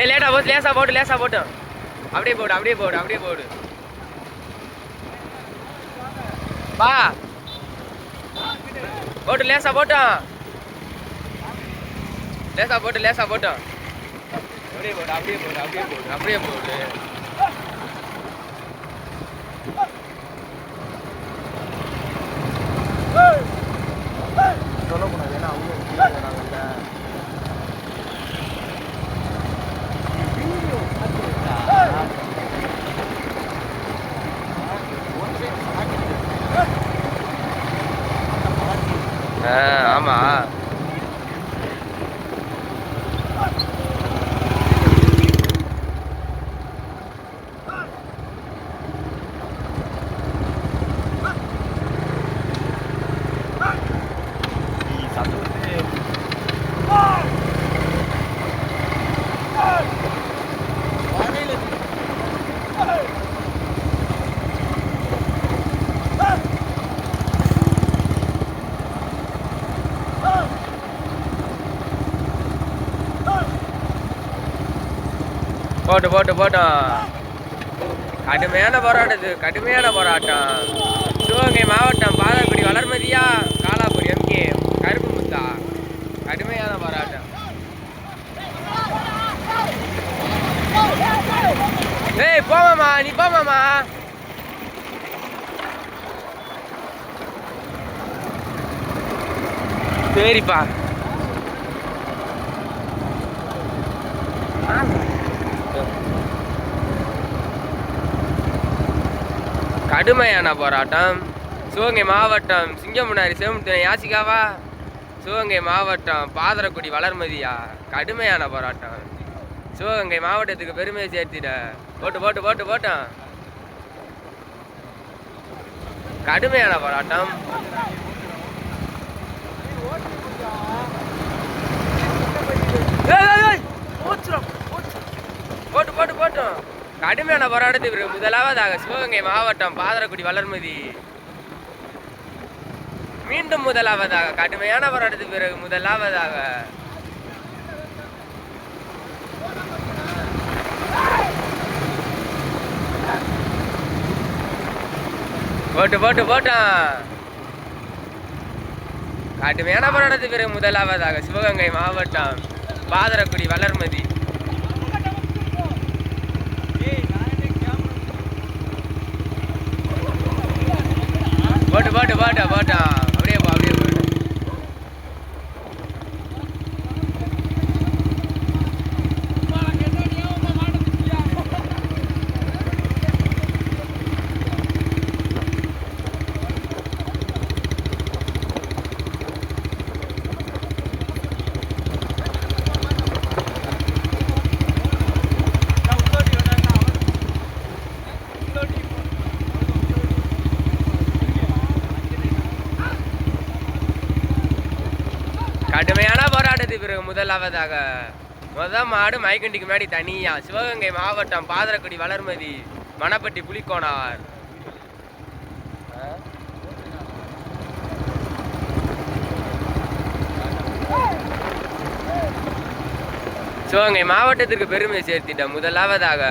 ஏய் லேட்டா போட்டு லேசா போட்டு லேசா போட்டு. அப்படியே போடு அப்படியே போடு அப்படியே போடு. பா. போட்டு லேசா போட்டோம் லேசா போட்டு லேசா போட்டோம் அப்படியே போடு அப்படியே போடு அப்படியே போடு அப்படியே போடு. 满 போட்டு போட்டு போட்டோம். கடுமையான போராட்டம் இது கடுமையான போராட்டம். சிவகங்கை மாவட்டம் பாதப்படி வளர்மதியா காலாபுரி எம்கே கருப்பு முத்தா. கடுமையான போராட்டம். ஏய் போமாமா நீ போமாமா சரிப்பா. கடுமையான போராட்டம். சிவகங்கை மாவட்டம் சிங்கமுனாரி சிவமுத்துணை யாசிகாவா? சிவகங்கை மாவட்டம் பாதரக்குடி வளர்மதியா? கடுமையான போராட்டம். சிவகங்கை மாவட்டத்துக்கு பெருமையை சேர்த்திட. போட்டு போட்டு போட்டு போட்டோம் கடுமையான போராட்டம். போட்டு போட்டு போட்டோம் கடுமையான போராட்டத்துக்கு பிறகு முதலாவதாக சிவகங்கை மாவட்டம் பாதரக்குடி வளர்மதி. மீண்டும் முதலாவதாக கடுமையான போராட்டத்துக்கு பிறகு முதலாவதாக. போட்டு போட்டு போட்டான் கடுமையான போராட்டத்துக்கு பிறகு முதலாவதாக சிவகங்கை மாவட்டம் பாதரக்குடி வளர்மதி. போட்டு போட்டு போட்டு போட்டான் அப்படியே போ அப்படியே போட்டு கடுமையான போராட்டத்துக்கு பிறகு முதலாவதாக முத மாடு மைக்கண்டிக்கு முன்னாடி தனியா சிவகங்கை மாவட்டம் பாதரக்குடி வளர்மதி மணப்பட்டி புலிக்கோணார் சிவகங்கை மாவட்டத்திற்கு பெருமை சேர்த்திட்ட முதலாவதாக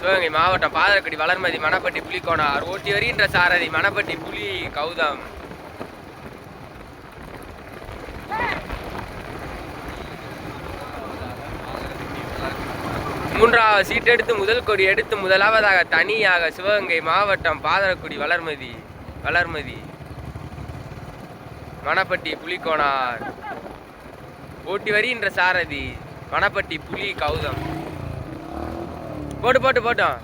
சிவகங்கை மாவட்டம் பாதரக்குடி வளர்மதி மணப்பட்டி புலிக்கோணார் ஓட்டி வருகின்ற சாரதி மணப்பட்டி புலி கௌதம். மூன்றாவது சீட் எடுத்து முதல் கொடி எடுத்து முதலாவதாக தனியாக சிவகங்கை மாவட்டம் பாதரக்குடி வளர்மதி வளர்மதி. மணப்பட்டி புலிகோனார் ஓட்டி வருகின்ற சாரதி மணப்பட்டி புலி கௌதம். போட்டு போட்டு. போட்டோம்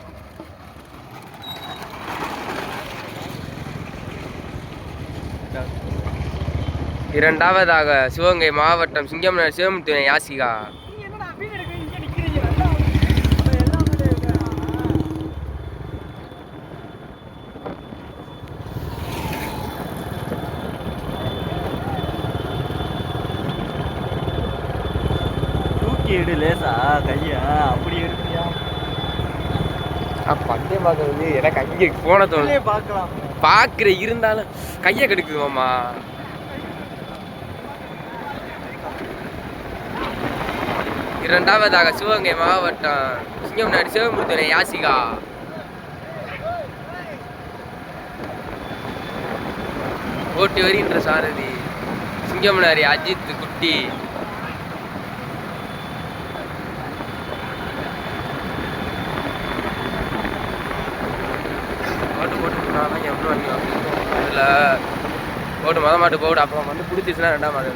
இரண்டாவதாக சிவகங்கை மாவட்டம் சிங்கம் சிவமுத்துணை யாசிகா. தூக்கி எடு லேசா கையா அப்படி எடுக்கிறியா? பந்தயம் பார்க்கறது. எனக்கு அங்கே போன உள்ளே பார்க்கலாம். பார்க்குற இருந்தாலும் கையை கெடுக்குவோம்மா இரண்டாவதாக சிவகங்கை மாவட்டம் சிங்கம்நாடு சிவமுத்துறை யாசிகா. ஓட்டி வருகின்ற சாரதி சிங்கம்னாரி அஜித் குட்டி. போட்டு போனாலும் எவ்வளோ வண்டி அதில் போட்டு மொதல் மாட்டு போடு அப்புறம் வந்து பிடிச்சிச்சுன்னா ரெண்டாம் மாடு.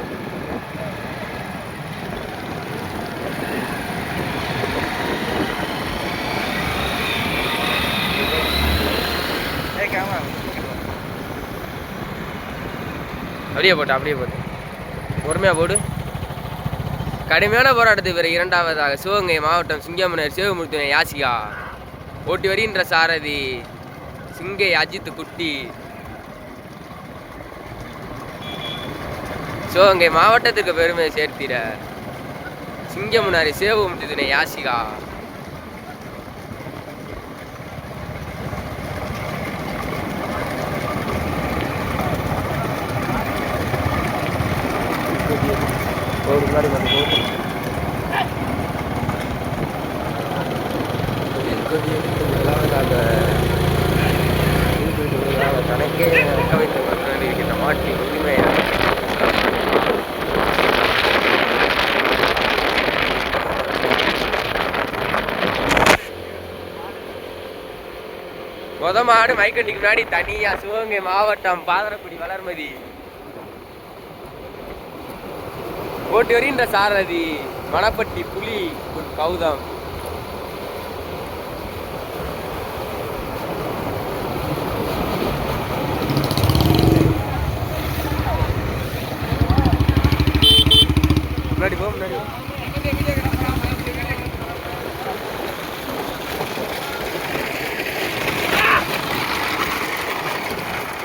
அப்படியே போட்டு அப்படியே போட்டு. பொறுமையாக போடு. கடுமையான போராட்டத்துக்கு பிறகு இரண்டாவதாக சிவகங்கை மாவட்டம் சிங்கமனர் சிவமூர்த்தி யாசிகா. ஓட்டி வருகின்ற சாரதி. சிங்கை அஜித் குட்டி. சிவகங்கை மாவட்டத்துக்கு பெருமை சேர்த்திட. சிங்கமுனாரி சிவமுத்துனை யாசிகா. ஒரு முன்னாடி வந்து போடு முதலாவதாக தனக்கே வைத்து இருக்கின்ற மாட்டின் உரிமையாக முத மாடு மைக்கண்டிக்கு முன்னாடி தனியா சிவகங்கை மாவட்டம் பாதரக்குடி வளர்மதி. ஓட்டி வரின்ற சாரதி மணப்பட்டி புலி கௌதம் முன்னாடி போ முன்னாடி போ.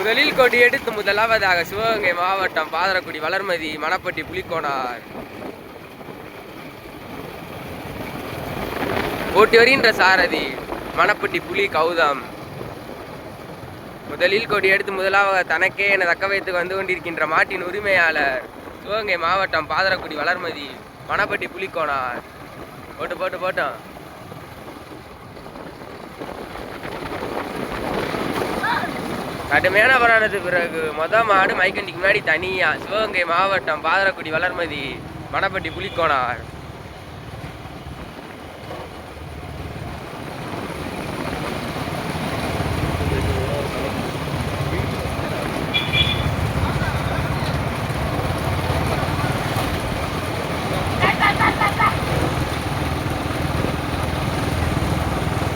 தொழில் கொடி எடுத்து முதலாவதாக சிவகங்கை மாவட்டம் பாதரக்குடி வளர்மதி மணப்பட்டி புலிக்கோனார். ஓட்டி வருகின்ற சாரதி மணப்பட்டி புலி கௌதம். முதலில் கொடி எடுத்து முதலாவது தனக்கே என தக்க வைத்து வந்து கொண்டிருக்கின்ற மாட்டின் உரிமையாளர் சிவகங்கை மாவட்டம் பாதரக்குடி வளர்மதி மணப்பட்டி புலிக்கோனார். போட்டு போட்டு போட்டோம். கடுமையான போராட்டத்துக்கு பிறகு மொத மாடு மைக்கண்டிக்கு முன்னாடி தனியாக சிவகங்கை மாவட்டம் பாதரக்குடி வளர்மதி மணப்பட்டி புலிக்கோனார்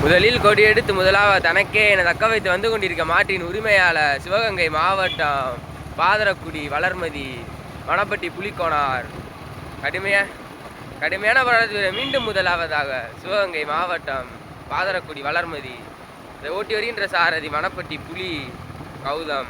முதலில் கொடியெடுத்து முதலாக முதலாவது தனக்கே என தக்க வைத்து வந்து கொண்டிருக்க மாட்டின் உரிமையாளர் சிவகங்கை மாவட்டம் பாதரக்குடி வளர்மதி மணப்பட்டி புலிக்கோணார் கடுமையா கடுமையான போராட்டத்தில் மீண்டும் முதலாவதாக சிவகங்கை மாவட்டம் பாதரக்குடி வளர்மதி. இதை ஓட்டி வருகின்ற சாரதி மணப்பட்டி புலி கௌதம்.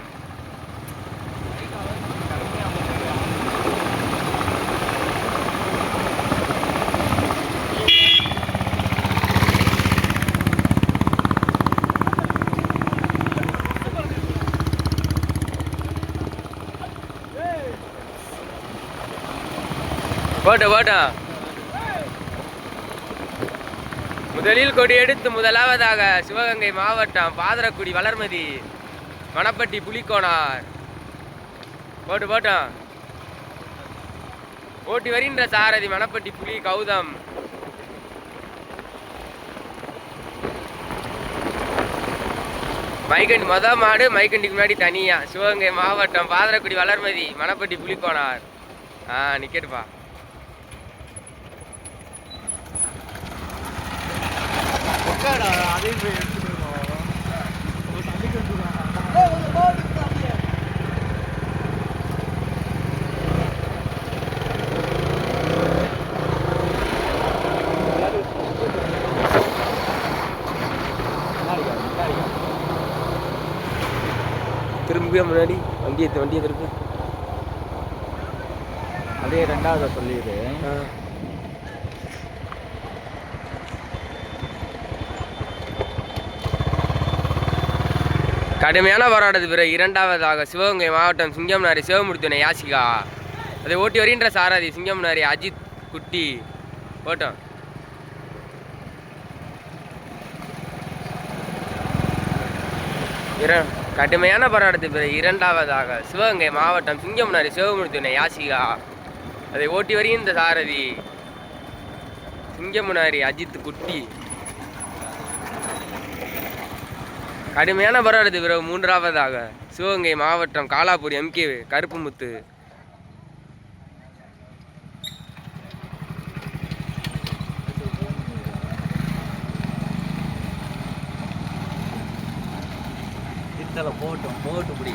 போட்டு போட்டோம் முதலில் கொடி எடுத்து முதலாவதாக சிவகங்கை மாவட்டம் பாதரக்குடி வளர்மதி மணப்பட்டி புலிக்கோனார். போட்டு போட்டோம் ஓட்டி வருகின்ற சாரதி மணப்பட்டி புலி கௌதம். மைக்கண்டி மொத மாடு மைக்கண்டிக்கு முன்னாடி தனியா. சிவகங்கை மாவட்டம் பாதரக்குடி வளர்மதி மணப்பட்டி புலிக்கோனார். ஆ நிக்கட்டுப்பா அதையும் போய் எடுத்துட்டு. திரும்பிய முன்னாடி. வண்டியை வண்டியை திருப்பி அதே ரெண்டாவது சொல்லிடு கடுமையான போராட்டத்துக்கு பிறகு இரண்டாவதாக சிவகங்கை மாவட்டம் சிங்கம்னாரி சிவமூர்த்தினை யாசிகா. அதை ஓட்டி வருகின்ற சாரதி சிங்கம்னாரி அஜித் குட்டி. ஓட்டம். இர கடுமையான போராட்டத்து பிறகு இரண்டாவதாக சிவகங்கை மாவட்டம் சிங்கம்னாரி சிவமுடித்துணை யாசிகா. அதை ஓட்டி வருகின்ற சாரதி சிங்கமுனாரி அஜித் குட்டி. கடுமையான போராட்டத்துக்கு பிறகு மூன்றாவதாக சிவகங்கை மாவட்டம் காலாப்பூர் எம்கே கருப்புமுத்து. இத்தலை போட்டும் போட்டு பிடி.